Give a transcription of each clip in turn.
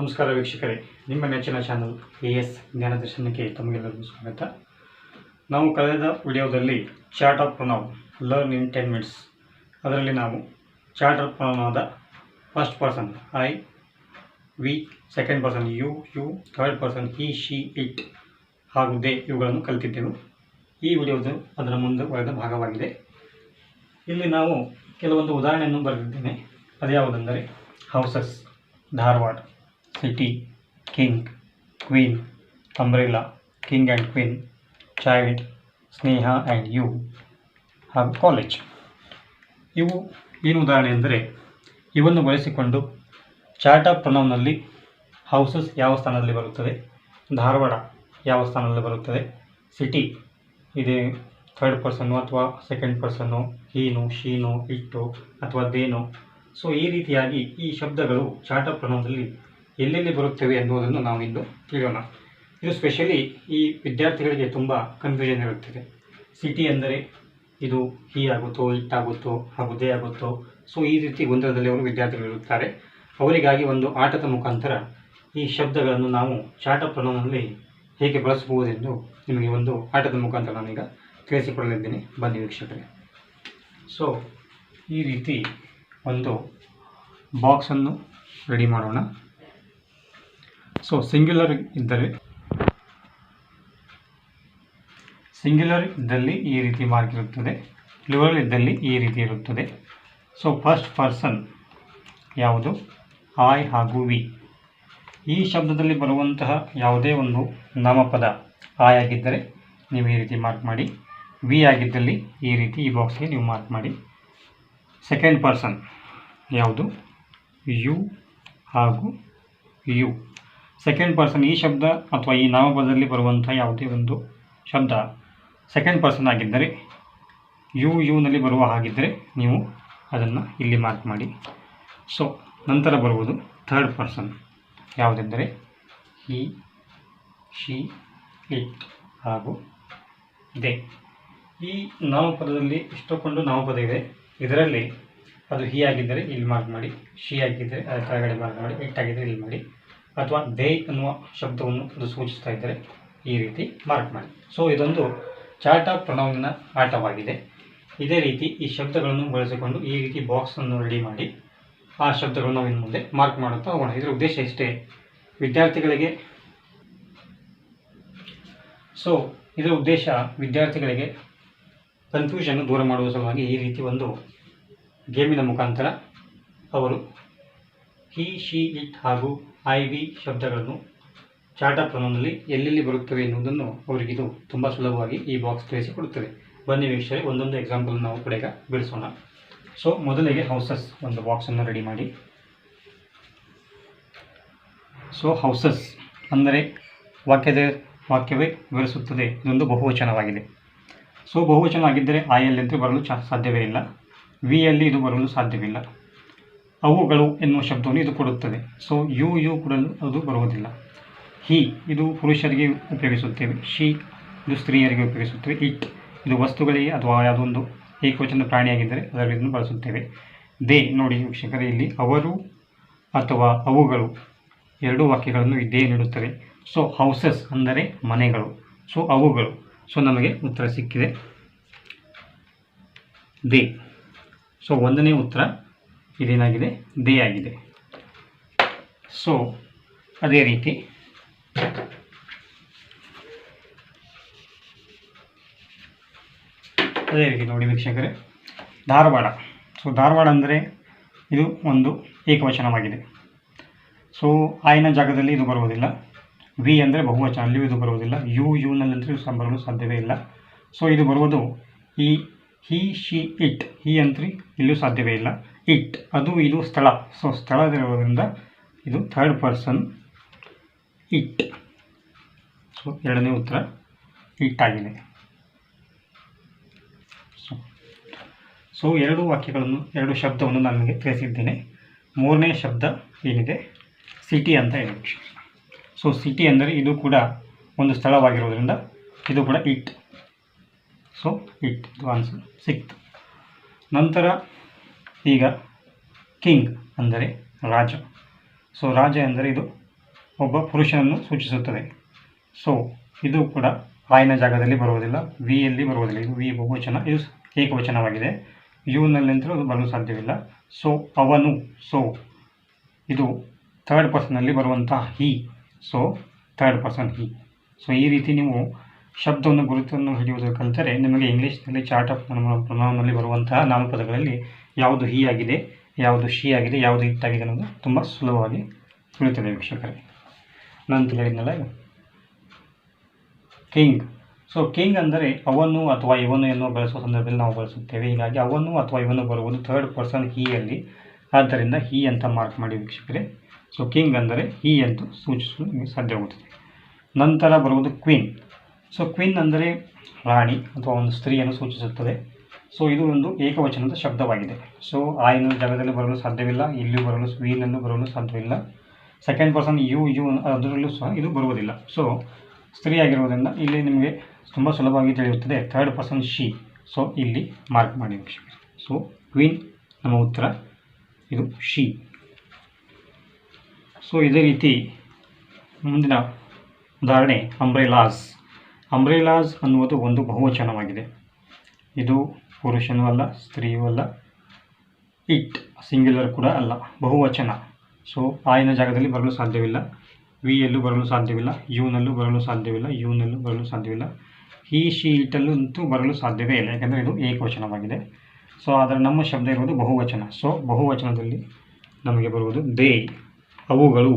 ನಮಸ್ಕಾರ ವೀಕ್ಷಕರೇ, ನಿಮ್ಮ ನೆಚ್ಚಿನ ಚಾನಲ್ ಎ ಎಸ್ ಜ್ಞಾನ ದರ್ಶನಕ್ಕೆ ತಮಗೆಲ್ಲರಿಗೂ ಸ್ವಾಗತ. ನಾವು ಕಳೆದ ವಿಡಿಯೋದಲ್ಲಿ chart of pronoun learn in ten minutes ಅದರಲ್ಲಿ ನಾವು ಚಾರ್ಟ್ ಆಫ್ ಪ್ರೊನೌನ್ ಆದ first person I we second person you you third person he she it ಹಾಗೂ ದೇ ಇವುಗಳನ್ನು ಕಲಿತಿದ್ದೆವು. ಈ ವಿಡಿಯೋದು ಅದರ ಮುಂದುವರೆದ ಭಾಗವಾಗಿದೆ. ಇಲ್ಲಿ ನಾವು ಕೆಲವೊಂದು ಉದಾಹರಣೆಯನ್ನು ಬರೆದಿದ್ದೇನೆ. ಅದ್ಯಾವುದೆಂದರೆ houses Dharwad. City king queen umbrella king and queen child Sneha and you ಹಾಗೂ ಕಾಲೇಜ್ ಇವು ಏನು ಉದಾಹರಣೆ ಎಂದರೆ, ಇವನ್ನು ಬಳಸಿಕೊಂಡು ಚಾರ್ಟ್ ಆಫ್ ಪ್ರೊನೌನ್ನಲ್ಲಿ ಹೌಸಸ್ ಯಾವ ಸ್ಥಾನದಲ್ಲಿ ಬರುತ್ತದೆ, ಧಾರವಾಡ ಯಾವ ಸ್ಥಾನದಲ್ಲಿ ಬರುತ್ತದೆ, ಸಿಟಿ ಇದೆ ಥರ್ಡ್ ಪರ್ಸನ್ನು ಅಥವಾ ಸೆಕೆಂಡ್ ಪರ್ಸನ್ನು, ಹೀನು, ಶೀನು ಇಟ್ಟು ಅಥವಾ ದೇನು. ಸೊ, ಈ ರೀತಿಯಾಗಿ ಈ ಶಬ್ದಗಳು ಚಾರ್ಟ್ ಆಫ್ ಪ್ರೊನೌನ್ನಲ್ಲಿ ಎಲ್ಲೆಲ್ಲಿ ಬರುತ್ತವೆ ಎನ್ನುವುದನ್ನು ನಾವು ಇಂದು ತಿಳಿಯೋಣ. ಇದು ಸ್ಪೆಷಲಿ ಈ ವಿದ್ಯಾರ್ಥಿಗಳಿಗೆ ತುಂಬ ಕನ್ಫ್ಯೂಷನ್ ಇರುತ್ತದೆ. ಸಿಟಿ ಅಂದರೆ ಇದು ಹೀ ಆಗುತ್ತೋ ಇಟ್ಟಾಗುತ್ತೋ ಹಾಗೂ ಆಗುತ್ತೋ ಸೊ ಈ ರೀತಿ ಗೊಂದಲದಲ್ಲಿ ಅವರು ವಿದ್ಯಾರ್ಥಿಗಳು ಇರುತ್ತಾರೆ. ಅವರಿಗಾಗಿ ಒಂದು ಆಟದ ಮುಖಾಂತರ ಈ ಶಬ್ದಗಳನ್ನು ನಾವು ಅಪ್ ಪ್ರೊನೌನ್ನಲ್ಲಿ ಹೇಗೆ ಬಳಸಬಹುದೆಂದು ನಿಮಗೆ ಒಂದು ಆಟದ ಮುಖಾಂತರ ನಾನೀಗ ತಿಳಿಸಿಕೊಡಲಿದ್ದೇನೆ. ಬನ್ನಿ ವೀಕ್ಷಕರೇ. ಸೊ ಈ ರೀತಿ ಒಂದು ಬಾಕ್ಸನ್ನು ರೆಡಿ ಮಾಡೋಣ. ಸೊ ಸಿಂಗ್ಯುಲರ್ ಇದ್ದರೆ ಸಿಂಗ್ಯುಲರ್ ಇದ್ದಲ್ಲಿ ಈ ರೀತಿ ಮಾರ್ಕ್ ಇರುತ್ತದೆ. ಪ್ಲೂರಲ್ ಇದ್ದಲ್ಲಿ ಈ ರೀತಿ ಇರುತ್ತದೆ. ಸೊ ಫಸ್ಟ್ ಪರ್ಸನ್ ಯಾವುದು? ಐ ಹಾಗೂ ವಿ ಈ ಶಬ್ದದಲ್ಲಿ ಬರುವಂತಹ ಯಾವುದೇ ಒಂದು ನಾಮಪದ ಆಯ್ ಆಗಿದ್ದರೆ ನೀವು ಈ ರೀತಿ ಮಾರ್ಕ್ ಮಾಡಿ. ವಿ ಆಗಿದ್ದಲ್ಲಿ ಈ ರೀತಿ ಈ ಬಾಕ್ಸ್ಗೆ ನೀವು ಮಾರ್ಕ್ ಮಾಡಿ. ಸೆಕೆಂಡ್ ಪರ್ಸನ್ ಯಾವುದು? ಯು ಹಾಗೂ ಯು ಸೆಕೆಂಡ್ ಪರ್ಸನ್ ಈ ಶಬ್ದ ಅಥವಾ ಈ ನಾಮಪದದಲ್ಲಿ ಬರುವಂಥ ಯಾವುದೇ ಒಂದು ಶಬ್ದ ಸೆಕೆಂಡ್ ಪರ್ಸನ್ ಆಗಿದ್ದರೆ ಯು ಯುನಲ್ಲಿ ಬರುವ ಹಾಗಿದ್ದರೆ ನೀವು ಅದನ್ನು ಇಲ್ಲಿ ಮಾರ್ಕ್ ಮಾಡಿ. ಸೊ ನಂತರ ಬರುವುದು ಥರ್ಡ್ ಪರ್ಸನ್ ಯಾವುದೆಂದರೆ ಹಿ ಶಿ ಇಟ್ ಹಾಗೂ ದೇ ಈ ನಾಮಪದದಲ್ಲಿ ಇಷ್ಟೊಂದು ನಾಮಪದ ಇದೆ, ಇದರಲ್ಲಿ ಅದು ಹಿ ಆಗಿದ್ದರೆ ಇಲ್ಲಿ ಮಾರ್ಕ್ ಮಾಡಿ ಶಿ ಆಗಿದ್ದರೆ, ಅದರ ಕೆಳಗಡೆ ಮಾರ್ಕ್ ಮಾಡಿ ಇಟ್ ಆಗಿದ್ದರೆ ಇಲ್ಲಿ ಮಾಡಿ. ಅಥವಾ ದೇ ಅನ್ನುವ ಶಬ್ದವನ್ನು ಸೂಚಿಸ್ತಾ ಇದ್ದರೆ ಈ ರೀತಿ ಮಾರ್ಕ್ ಮಾಡಿ. ಸೊ ಇದೊಂದು ಚಾರ್ಟ್ ಆಫ್ ಪ್ರೊನೌನ್ನ ಆಟವಾಗಿದೆ. ಇದೇ ರೀತಿ ಈ ಶಬ್ದಗಳನ್ನು ಬಳಸಿಕೊಂಡು ಈ ರೀತಿ ಬಾಕ್ಸನ್ನು ರೆಡಿ ಮಾಡಿ ಆ ಶಬ್ದಗಳನ್ನು ನಾವು ಇನ್ನು ಮುಂದೆ ಮಾರ್ಕ್ ಮಾಡುತ್ತಾ ಹೋಗೋಣ. ಇದರ ಉದ್ದೇಶ ಇಷ್ಟೇ. ವಿದ್ಯಾರ್ಥಿಗಳಿಗೆ ಸೊ ಇದರ ಉದ್ದೇಶ ವಿದ್ಯಾರ್ಥಿಗಳಿಗೆ ಕನ್ಫ್ಯೂಷನ್ ದೂರ ಮಾಡುವ ಸಲುವಾಗಿ ಈ ರೀತಿ ಒಂದು ಗೇಮಿನ ಮುಖಾಂತರ ಅವರು ಹಿ ಶಿ ಇಟ್ ಹಾಗೂ ಐ ವಿ ಶಬ್ದಗಳನ್ನು ಚಾರ್ಟ್ ಆಫ್ ಪ್ರೊನೌನ್ನಲ್ಲಿ ಎಲ್ಲೆಲ್ಲಿ ಬರುತ್ತವೆ ಎನ್ನುವುದನ್ನು ಅವರಿಗಿದು ತುಂಬ ಸುಲಭವಾಗಿ ಈ ಬಾಕ್ಸ್ ತಿಳಿಸಿಕೊಡುತ್ತದೆ. ಬನ್ನಿ ವೀಕ್ಷಕರೇ, ಒಂದೊಂದು ಎಕ್ಸಾಂಪಲ್ ನಾವು ಕಡೆಗ ಬಿಡಿಸೋಣ. ಸೊ ಮೊದಲಿಗೆ ಹೌಸಸ್ ಒಂದು ಬಾಕ್ಸನ್ನು ರೆಡಿ ಮಾಡಿ. ಸೊ ಹೌಸಸ್ ಅಂದರೆ ವಾಕ್ಯದ ವಾಕ್ಯವೇ ವಿವರಿಸುತ್ತದೆ. ಇದೊಂದು ಬಹುವಚನವಾಗಿದೆ. ಸೊ ಬಹುವಚನ ಆಗಿದ್ದರೆ ಆಯಲ್ಲಂತೂ ಬರಲು ಚ ಸಾಧ್ಯವೇ ಇಲ್ಲ. ವಿಯಲ್ಲಿ ಇದು ಬರಲು ಸಾಧ್ಯವಿಲ್ಲ. ಅವುಗಳು ಎನ್ನುವ ಶಬ್ದವನ್ನು ಇದು ಕೊಡುತ್ತದೆ. ಸೊ ಯು ಯು ಕೂಡ ಅದು ಬರುವುದಿಲ್ಲ. ಹಿ, ಇದು ಪುರುಷರಿಗೆ ಉಪಯೋಗಿಸುತ್ತೇವೆ. ಶಿ, ಇದು ಸ್ತ್ರೀಯರಿಗೆ ಉಪಯೋಗಿಸುತ್ತೇವೆ. ಇಟ್ ಇದು ವಸ್ತುಗಳಿಗೆ ಅಥವಾ ಯಾವುದೊಂದು ಏಕವಚನ ಪ್ರಾಣಿಯಾಗಿದ್ದರೆ ಅದರಲ್ಲಿ ಇದನ್ನು ಬಳಸುತ್ತೇವೆ. ದೇ, ನೋಡಿ ವೀಕ್ಷಕರೇ, ಇಲ್ಲಿ ಅವರು ಅಥವಾ ಅವುಗಳು ಎರಡು ವಾಕ್ಯಗಳನ್ನು ಇದೇ ನೀಡುತ್ತವೆ ಸೊ ಹೌಸಸ್ ಅಂದರೆ ಮನೆಗಳು. ಸೊ ಅವುಗಳು. ಸೊ ನಮಗೆ ಉತ್ತರ ಸಿಕ್ಕಿದೆ. ದೇ. ಸೊ ಒಂದನೇ ಉತ್ತರ ಇದೇನಾಗಿದೆ? ದೇ ಆಗಿದೆ. ಸೊ ಅದೇ ರೀತಿ. ಅದೇ ರೀತಿ ನೋಡಿ ವೀಕ್ಷಕರೇ. ಧಾರವಾಡ. ಸೊ ಧಾರವಾಡ ಅಂದರೆ ಇದು ಒಂದು ಏಕವಚನವಾಗಿದೆ. ಸೊ ಆಯ್ನ ಜಾಗದಲ್ಲಿ ಇದು ಬರುವುದಿಲ್ಲ. ವಿ ಅಂದರೆ ಬಹುವಚನ. ಅಲ್ಲಿಯೂ ಇದು ಬರುವುದಿಲ್ಲ. ಯು ಯುನಲ್ಲಂತೂ ಸಹ ಬರಲು ಸಾಧ್ಯವೇ ಇಲ್ಲ. ಸೊ ಇದು ಬರುವುದು ಈ ಹಿ, ಶಿ, ಇಟ್. ಹಿ ಅಂತ್ರಿ, ಇಲ್ಲೂ ಸಾಧ್ಯವೇ ಇಲ್ಲ. ಇಟ್, ಅದು ಇದು ಸ್ಥಳ. ಸೊ ಸ್ಥಳದಿರೋದ್ರಿಂದ ಇದು ಥರ್ಡ್ ಪರ್ಸನ್ ಇಟ್. ಸೊ ಎರಡನೇ ಉತ್ತರ ಇಟ್ ಆಗಿದೆ. ಸೊ ಸೊ ಎರಡು ವಾಕ್ಯಗಳನ್ನು, ಎರಡು ಶಬ್ದವನ್ನು ನಾನು ನಿಮಗೆ ತಿಳಿಸಿದ್ದೇನೆ. ಮೂರನೇ ಶಬ್ದ ಏನಿದೆ? ಸಿಟಿ ಅಂತ ಹೇಳಿ. ಸೊ ಸಿಟಿ ಅಂದರೆ ಇದು ಕೂಡ ಒಂದು ಸ್ಥಳವಾಗಿರೋದ್ರಿಂದ ಇದು ಕೂಡ ಇಟ್. ಸೊ ಇಟ್ ಇದು ಆನ್ಸರ್ ಸಿಕ್ತು. ನಂತರ ಈಗ ಕಿಂಗ್ ಅಂದರೆ ರಾಜ. ಸೊ ರಾಜ ಎಂದರೆ ಇದು ಒಬ್ಬ ಪುರುಷನನ್ನು ಸೂಚಿಸುತ್ತದೆ. ಸೊ ಇದು ಕೂಡ ವಾಯಿನ ಜಾಗದಲ್ಲಿ ಬರುವುದಿಲ್ಲ. ವಿಯಲ್ಲಿ ಬರುವುದಿಲ್ಲ. ಇದು ವಿ ಬಹುವಚನ. ಇದು ಏಕವಚನವಾಗಿದೆ. ಯುನಲ್ಲಿಂತಲೂ ಅದು ಬರಲು ಸಾಧ್ಯವಿಲ್ಲ. ಸೊ ಅವನು. ಸೊ ಇದು ಥರ್ಡ್ ಪರ್ಸನಲ್ಲಿ ಬರುವಂತಹ he so third person he so ಈ ರೀತಿ ನೀವು ಶಬ್ದವನ್ನು ಗುರುತನ್ನು ಹಿಡಿಯುವುದು ಕಲಿತರೆ ನಿಮಗೆ ಇಂಗ್ಲೀಷ್ನಲ್ಲಿ ಚಾರ್ಟ್ ಆಫ್ ಪ್ರಮಾಣದಲ್ಲಿ ಬರುವಂತಹ ನಾಮಪದಗಳಲ್ಲಿ ಯಾವುದು ಹೀ ಆಗಿದೆ, ಯಾವುದು ಶಿ ಆಗಿದೆ, ಯಾವುದು ಇಟ್ ಆಗಿದೆ ಅನ್ನೋದು ತುಂಬ ಸುಲಭವಾಗಿ ತಿಳಿಯುತ್ತದೆ ವೀಕ್ಷಕರೇ. ನಂತರ ಹೇಳಿದ್ನಲ್ಲ ಕಿಂಗ್. ಸೊ, ಕಿಂಗ್ ಅಂದರೆ ಅವನು ಅಥವಾ ಇವನು ಎನ್ನುವ ಬಳಸುವ ಸಂದರ್ಭದಲ್ಲಿ ನಾವು ಬಳಸುತ್ತೇವೆ. ಹೀಗಾಗಿ ಅವನು ಅಥವಾ ಇವನು ಬರುವುದು ಥರ್ಡ್ ಪರ್ಸನ್ ಹೀಯಲ್ಲಿ ಆದ್ದರಿಂದ ಹಿ ಅಂತ ಮಾರ್ಕ್ ಮಾಡಿ ವೀಕ್ಷಕರೇ. ಸೊ, ಕಿಂಗ್ ಅಂದರೆ ಹಿ ಎಂದು ಸೂಚಿಸಲು ನಿಮಗೆ ಸಾಧ್ಯವಾಗುತ್ತದೆ. ನಂತರ ಬರುವುದು ಕ್ವೀನ್ ಸೊ ಕ್ವೀನ್ ಅಂದರೆ ರಾಣಿ ಅಥವಾ ಒಂದು ಸ್ತ್ರೀಯನ್ನು ಸೂಚಿಸುತ್ತದೆ. ಸೊ ಇದು ಒಂದು ಏಕವಚನದ ಶಬ್ದವಾಗಿದೆ. ಸೊ ಆಯ್ನ ಜಾಗದಲ್ಲಿ ಬರಲು ಸಾಧ್ಯವಿಲ್ಲ, ಇಲ್ಲಿಯೂ ಬರಲು ಸ್ವೀನನ್ನು ಬರಲು ಸಾಧ್ಯವಿಲ್ಲ. ಸೆಕೆಂಡ್ ಪರ್ಸನ್ ಯು ಯು ಅದರಲ್ಲೂ ಸಹ ಇದು ಬರುವುದಿಲ್ಲ. ಸೊ ಸ್ತ್ರೀ ಆಗಿರುವುದರಿಂದ ಇಲ್ಲಿ ನಿಮಗೆ ತುಂಬ ಸುಲಭವಾಗಿ ತಿಳಿಯುತ್ತದೆ. ಥರ್ಡ್ ಪರ್ಸನ್ ಶಿ ಸೊ ಇಲ್ಲಿ ಮಾರ್ಕ್ ಮಾಡಿ ಸೊ ಕ್ವೀನ್ ನಮ್ಮ ಉತ್ತರ, ಇದು ಶಿ ಸೊ ಇದೇ ರೀತಿ ಮುಂದಿನ ಉದಾಹರಣೆ ಅಂಬ್ರೆಲಾಸ್ ಅಂಬ್ರೆಲಾಸ್ ಅನ್ನುವುದು ಒಂದು ಬಹುವಚನವಾಗಿದೆ. ಇದು ಪುರುಷನೂ ಅಲ್ಲ, ಸ್ತ್ರೀಯೂ ಅಲ್ಲ, ಇಟ್ ಸಿಂಗ್ಯುಲರ್ ಕೂಡ ಅಲ್ಲ, ಬಹುವಚನ. ಸೊ ಆಯಿನ ಜಾಗದಲ್ಲಿ ಬರಲು ಸಾಧ್ಯವಿಲ್ಲ ವಿಯಲ್ಲೂ ಬರಲು ಸಾಧ್ಯವಿಲ್ಲ ಯುನಲ್ಲೂ ಬರಲು ಸಾಧ್ಯವಿಲ್ಲ ಯುನಲ್ಲೂ ಬರಲು ಸಾಧ್ಯವಿಲ್ಲ ಈ ಶಿ ಅಂತೂ ಬರಲು ಸಾಧ್ಯವೇ ಇಲ್ಲ, ಯಾಕೆಂದರೆ ಇದು ಏಕವಚನವಾಗಿದೆ. ಸೊ ಆದರೆ ನಮ್ಮ ಶಬ್ದ ಇರುವುದು ಬಹುವಚನ. ಸೊ ಬಹುವಚನದಲ್ಲಿ ನಮಗೆ ಬರುವುದು ದೇ ಅವುಗಳು,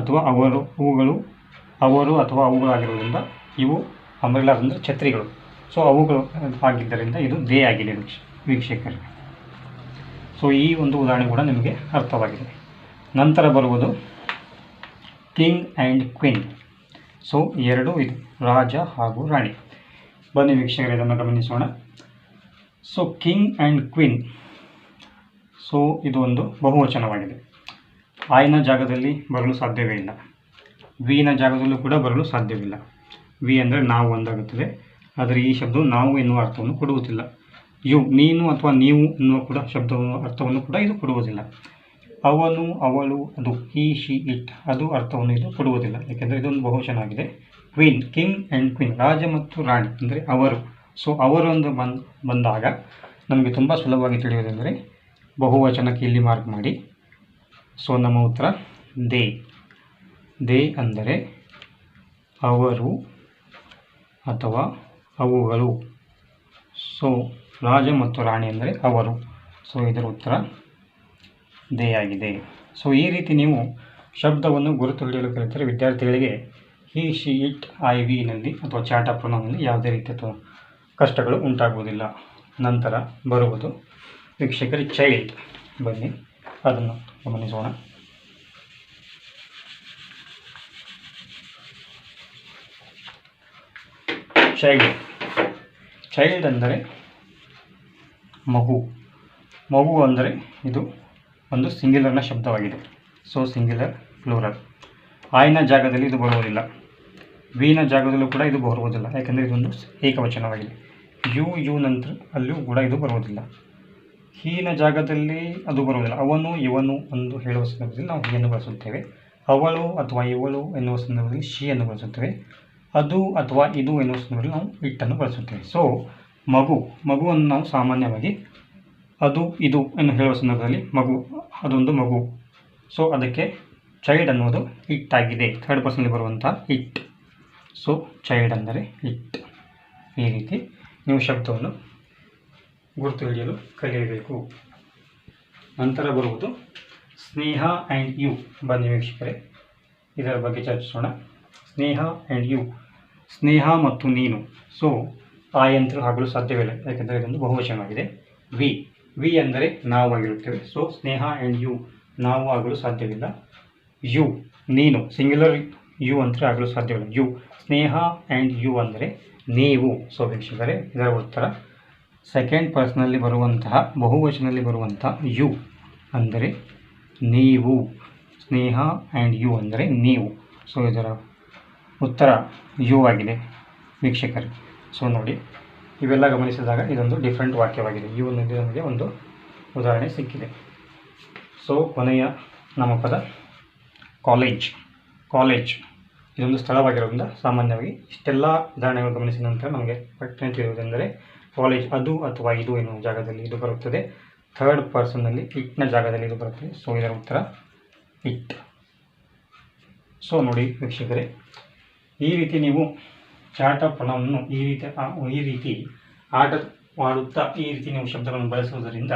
ಅಥವಾ ಅವರು ಅವುಗಳು ಅವರು ಅಥವಾ ಅವುಗಳಾಗಿರುವುದರಿಂದ ಇವು ಅಂಬ್ರೆಲಾಸ್ ಅಂದರೆ ಛತ್ರಿಗಳು. ಸೊ ಅವುಗಳು ಆಗಿದ್ದರಿಂದ ಇದು ದೇ ಆಗಿದೆ ವೀಕ್ಷ ವೀಕ್ಷಕರಿಗೆ ಸೊ ಈ ಒಂದು ಉದಾಹರಣೆ ಕೂಡ ನಿಮಗೆ ಅರ್ಥವಾಗಿದೆ. ನಂತರ ಬರುವುದು ಕಿಂಗ್ ಆ್ಯಂಡ್ ಕ್ವೀನ್. ಸೊ ಎರಡು ಇದು ರಾಜ ಹಾಗೂ ರಾಣಿ. ಬನ್ನಿ ವೀಕ್ಷಕರೇ, ಇದನ್ನು ಗಮನಿಸೋಣ. So king and queen. So ಇದು ಒಂದು ಬಹುವಚನವಾಗಿದೆ. ಆಯ್ನ ಜಾಗದಲ್ಲಿ ಬರಲು ಸಾಧ್ಯವೇ ಇಲ್ಲ ವಿನ ಜಾಗದಲ್ಲೂ ಕೂಡ ಬರಲು ಸಾಧ್ಯವಿಲ್ಲ. ವಿ ಅಂದರೆ ನಾವು ಒಂದಾಗುತ್ತದೆ. ಆದರೆ ಈ ಶಬ್ದವು ನಾವು ಎನ್ನುವ ಅರ್ಥವನ್ನು ಕೊಡುವುದಿಲ್ಲ. ಯು, ನೀನು ಅಥವಾ ನೀವು ಎನ್ನುವ ಕೂಡ ಶಬ್ದ ಅರ್ಥವನ್ನು ಕೂಡ ಇದು ಕೊಡುವುದಿಲ್ಲ. ಅವನು, ಅವಳು, ಅದು ಈ ಶಿ ಇಟ್ ಅದು ಅರ್ಥವನ್ನು ಇದು ಕೊಡುವುದಿಲ್ಲ. ಯಾಕೆಂದರೆ ಇದೊಂದು ಬಹುವಚನ ಆಗಿದೆ ಕ್ವೀನ್ ಕಿಂಗ್ ಆ್ಯಂಡ್ ಕ್ವೀನ್ ರಾಜ ಮತ್ತು ರಾಣಿ, ಅಂದರೆ ಅವರು. ಸೊ ಅವರು ಒಂದು ಬಂದ್, ಬಂದಾಗ ನಮಗೆ ತುಂಬ ಸುಲಭವಾಗಿ ತಿಳಿಯುವುದೆಂದರೆ ಬಹುವಚನಕ್ಕೆ ಇಲ್ಲಿ ಮಾರ್ಕ್ ಮಾಡಿ. ಸೊ ನಮ್ಮ ಉತ್ತರ ದೇ. ದೇ ಅಂದರೆ ಅವರು ಅಥವಾ ಅವುಗಳು. ಸೊ, ರಾಜ ಮತ್ತು ರಾಣಿ ಅಂದರೆ ಅವರು. ಸೊ, ಇದರ ಉತ್ತರ ದೇ ಆಗಿದೆ ಸೊ, ಈ ರೀತಿ ನೀವು ಶಬ್ದವನ್ನು ಗುರುತು ಹಿಡಿಯಲು ಕಲಿತರೆ ವಿದ್ಯಾರ್ಥಿಗಳಿಗೆ ಹಿ, ಶಿ, ಇಟ್, ಐ ವಿನಲ್ಲಿ ಅಥವಾ ಚಾಟ ಪ್ರೊನೌನ್ನಲ್ಲಿ ಯಾವುದೇ ರೀತಿಯ ಕಷ್ಟಗಳು ಉಂಟಾಗುವುದಿಲ್ಲ. ನಂತರ ಬರುವುದು ವೀಕ್ಷಕರಿ ಚೈಲ್ಡ್ ಬನ್ನಿ, ಅದನ್ನು ಗಮನಿಸೋಣ. ಚೈಲ್ಡ್ ಚೈಲ್ಡ್ ಅಂದರೆ ಮಗು. ಮಗು ಅಂದರೆ ಇದು ಒಂದು ಸಿಂಗ್ಯುಲರ್ನ ಶಬ್ದವಾಗಿದೆ. ಸೊ ಸಿಂಗ್ಯುಲರ್ ಫ್ಲೋರಲ್ ಆಯ್ನ ಜಾಗದಲ್ಲಿ ಇದು ಬರುವುದಿಲ್ಲ. ವಿನ ಜಾಗದಲ್ಲೂ ಕೂಡ ಇದು ಬರುವುದಿಲ್ಲ. ಯಾಕೆಂದರೆ ಇದೊಂದು ಏಕವಚನವಾಗಿದೆ. ಯು ಯು ನಂತರ ಅಲ್ಲೂ ಕೂಡ ಇದು ಬರುವುದಿಲ್ಲ. ಹೀನ ಜಾಗದಲ್ಲಿ ಅದು ಬರುವುದಿಲ್ಲ. ಅವನು, ಇವನು ಎಂದು ಹೇಳುವ ಸಂದರ್ಭದಲ್ಲಿ ನಾವು ಹೀಯನ್ನು ಬಳಸುತ್ತೇವೆ. ಅವಳು ಅಥವಾ ಇವಳು ಎನ್ನುವ ಸಂದರ್ಭದಲ್ಲಿ ಶಿಯನ್ನು ಬಳಸುತ್ತೇವೆ. ಅದು ಅಥವಾ ಇದು ಎನ್ನುವ ನಾವು ಇಟ್ಟನ್ನು ಬಳಸುತ್ತೇವೆ. ಸೊ ಮಗು, ಮಗುವನ್ನು ನಾವು ಸಾಮಾನ್ಯವಾಗಿ ಅದು, ಇದು ಎಂದು ಹೇಳುವ ಸಂದರ್ಭದಲ್ಲಿ ಮಗು, ಅದೊಂದು ಮಗು. ಸೊ ಅದಕ್ಕೆ ಚೈಲ್ಡ್ ಅನ್ನೋದು ಇಟ್ ಆಗಿದೆ. ಥರ್ಡ್ ಪರ್ಸನಲ್ಲಿ ಬರುವಂಥ ಇಟ್ ಸೊ ಚೈಲ್ಡ್ ಅಂದರೆ ಇಟ್ ಈ ರೀತಿ ನೀವು ಶಬ್ದವನ್ನು ಗುರುತು ಹಿಡಿಯಲು ಕಲಿಯಬೇಕು. ನಂತರ ಬರುವುದು ಸ್ನೇಹ ಆ್ಯಂಡ್ ಯು ಬನ್ನಿ ವೀಕ್ಷಕರೇ. ಇದರ ಬಗ್ಗೆ ಚರ್ಚಿಸೋಣ. ಸ್ನೇಹ ಆ್ಯಂಡ್ ಯು ಸ್ನೇಹ ಮತ್ತು ನೀನು. ಸೊ ಆ ಯಂತ್ರ ಆಗಲು ಸಾಧ್ಯವಿಲ್ಲ. ಯಾಕೆಂದರೆ ಇದೊಂದು ಬಹುವಚನವಾಗಿದೆ. ವಿ. ವಿ ಅಂದರೆ ನಾವು ಆಗಿರುತ್ತೇವೆ. ಸೊ ಸ್ನೇಹ ಆ್ಯಂಡ್ ಯು ನಾವು ಆಗಲು ಸಾಧ್ಯವಿಲ್ಲ. ಯು ನೀನು. ಸಿಂಗ್ಯುಲರ್ ಯು ಅಂತ ಆಗಲು ಸಾಧ್ಯವಿಲ್ಲ. ಯು ಸ್ನೇಹ ಆ್ಯಂಡ್ ಯು ಅಂದರೆ ನೀವು. ಸೊ ವೀಕ್ಷಕರೇ, ಇದರ ಉತ್ತರ. ಸೆಕೆಂಡ್ ಪರ್ಸ್ನಲ್ಲಿ ಬರುವಂತಹ ಬಹುವಚನಲ್ಲಿ ಬರುವಂತಹ ಯು ಅಂದರೆ ನೀವು. ಸ್ನೇಹ ಆ್ಯಂಡ್ ಯು ಅಂದರೆ ನೀವು. ಸೊ ಇದರ ಉತ್ತರ ಯು ಆಗಿದೆ ವೀಕ್ಷಕರು. ಸೊ ನೋಡಿ, ಇವೆಲ್ಲ ಗಮನಿಸಿದಾಗ ಇದೊಂದು ಡಿಫ್ರೆಂಟ್ ವಾಕ್ಯವಾಗಿದೆ. ಯು ಅನ್ನೋದು ನಮಗೆ ಒಂದು ಉದಾಹರಣೆ ಸಿಕ್ಕಿದೆ. ಸೊ ಕೊನೆಯ ನಾಮಪದ ಕಾಲೇಜ್ ಕಾಲೇಜ್ ಇದೊಂದು ಸ್ಥಳವಾಗಿರೋದ್ರಿಂದ ಸಾಮಾನ್ಯವಾಗಿ ಇಷ್ಟೆಲ್ಲ ಉದಾಹರಣೆಗಳು ಗಮನಿಸಿದ ನಂತರ ನಮಗೆ ಪಟ್ಟಣ ತಿಳಿಯುವುದೆಂದರೆ ಕಾಲೇಜ್ ಅದು ಅಥವಾ ಇದು ಎನ್ನುವ ಜಾಗದಲ್ಲಿ ಇದು ಬರುತ್ತದೆ. ಥರ್ಡ್ ಪರ್ಸನ್ನಲ್ಲಿ ಇಟ್ನ ಜಾಗದಲ್ಲಿ ಇದು ಬರುತ್ತದೆ. ಸೊ ಇದರ ಉತ್ತರ ಇಟ್ ಸೊ ನೋಡಿ, ವೀಕ್ಷಕರೇ ಈ ರೀತಿ ನೀವು ಚಾರ್ಟ್ ಆಫ್ ಪ್ರಣವನ್ನು ಈ ರೀತಿ ಈ ರೀತಿ ಆಟ ಮಾಡುತ್ತಾ, ಈ ರೀತಿ ನೀವು ಶಬ್ದಗಳನ್ನು ಬಳಸುವುದರಿಂದ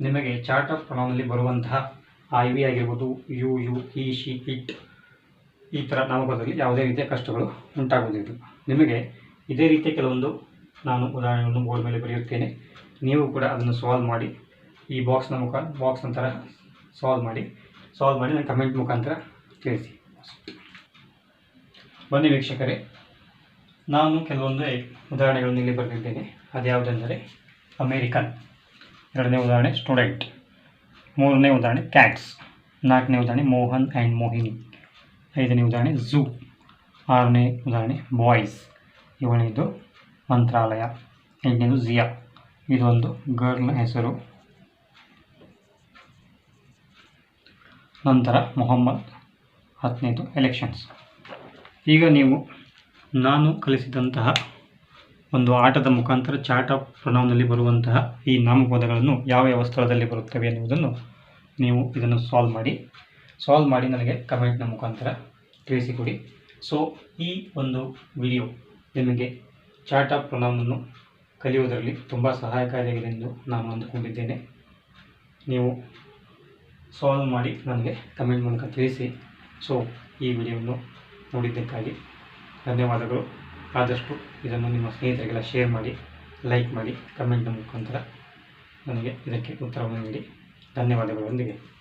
ನಿಮಗೆ ಆಫ್ ಪ್ರಣವನಲ್ಲಿ ಬರುವಂತಹ ಐ ವಿ ಆಗಿರ್ಬೋದು, you you, he, she it ಈ ಥರ ನಾಮಪದದಲ್ಲಿ ಯಾವುದೇ ರೀತಿಯ ಕಷ್ಟಗಳು ಉಂಟಾಗುವುದಿಲ್ಲ. ನಿಮಗೆ ಇದೇ ರೀತಿಯ ಕೆಲವೊಂದು ನಾನು ಉದಾಹರಣೆಗಳನ್ನು ಬೋರ್ಡ್ ಮೇಲೆ ಬರೆಯುತ್ತೇನೆ. ನೀವು ಕೂಡ ಅದನ್ನು ಸಾಲ್ವ್ ಮಾಡಿ, ಈ ಬಾಕ್ಸ್ನ ಮುಖ ಬಾಕ್ಸ್ ನಂತರ ಸಾಲ್ವ್ ಮಾಡಿ ಸಾಲ್ವ್ ಮಾಡಿ ನನ್ನ ಕಮೆಂಟ್ ಮುಖಾಂತರ ತಿಳಿಸಿ. ಬನ್ನಿ ವೀಕ್ಷಕರೇ. ನಾನು ಕೆಲವೊಂದು ಉದಾಹರಣೆಗಳನ್ನು ಇಲ್ಲಿ ಬರೆದಿದ್ದೇನೆ. ಅದ್ಯಾವುದೆಂದರೆ ಅಮೇರಿಕನ್. ಎರಡನೇ ಉದಾಹರಣೆ, ಸ್ಟೂಡೆಂಟ್. ಮೂರನೇ ಉದಾಹರಣೆ, ಕ್ಯಾಟ್ಸ್. ನಾಲ್ಕನೇ ಉದಾಹರಣೆ, ಮೋಹನ್ ಆ್ಯಂಡ್ ಮೋಹಿನಿ. ಐದನೇ ಉದಾಹರಣೆ, ಝೂ. ಆರನೇ ಉದಾಹರಣೆ, ಬಾಯ್ಸ್. ಏಳನೇದು, ಮಂತ್ರಾಲಯ. ಎಂಟನೇದು ಜಿಯಾ ಇದೊಂದು ಗರ್ಲ್ನ ಹೆಸರು. ನಂತರ ಮೊಹಮ್ಮದ್. ಹತ್ತನೇದು, ಎಲೆಕ್ಷನ್ಸ್. ಈಗ ನೀವು, ನಾನು ಕಲಿಸಿದಂತಹ ಒಂದು ಆಟದ ಮುಖಾಂತರ ಚಾರ್ಟ್ ಆಫ್ ಪ್ರೊನೌನಲ್ಲಿ ಬರುವಂತಹ ಈ ನಾಮಪದಗಳನ್ನು ಯಾವ ಯಾವ ಸ್ಥಳದಲ್ಲಿ ಬರುತ್ತವೆ ಎನ್ನುವುದನ್ನು ನೀವು ಇದನ್ನು ಸಾಲ್ವ್ ಮಾಡಿ. ಸಾಲ್ವ್ ಮಾಡಿ ನನಗೆ ಕಮೆಂಟ್ನ ಮುಖಾಂತರ ತಿಳಿಸಿಕೊಡಿ. ಸೊ ಈ ಒಂದು ವಿಡಿಯೋ ನಿಮಗೆ ಚಾರ್ಟ್ ಆಫ್ ಪ್ರೊನೌನನ್ನು ಕಲಿಯುವುದರಲ್ಲಿ ತುಂಬ ಸಹಾಯಕಾರಿಯಾಗಿದೆ ಎಂದು ನಾನು ಅಂದುಕೊಂಡಿದ್ದೇನೆ. ನೀವು ಸಾಲ್ವ್ ಮಾಡಿ ನನಗೆ ಕಮೆಂಟ್ ಮೂಲಕ ತಿಳಿಸಿ. ಸೊ ಈ ವಿಡಿಯೋವನ್ನು ನೋಡಿದ್ದಕ್ಕಾಗಿ ಧನ್ಯವಾದಗಳು. ಆದಷ್ಟು ಇದನ್ನು ನಿಮ್ಮ ಸ್ನೇಹಿತರಿಗೆಲ್ಲ ಶೇರ್ ಮಾಡಿ ಲೈಕ್ ಮಾಡಿ ಕಮೆಂಟ್ನ ಮುಖಾಂತರ ನನಗೆ ಇದಕ್ಕೆ ಉತ್ತರವನ್ನು ನೀಡಿ. ಧನ್ಯವಾದಗಳೊಂದಿಗೆ.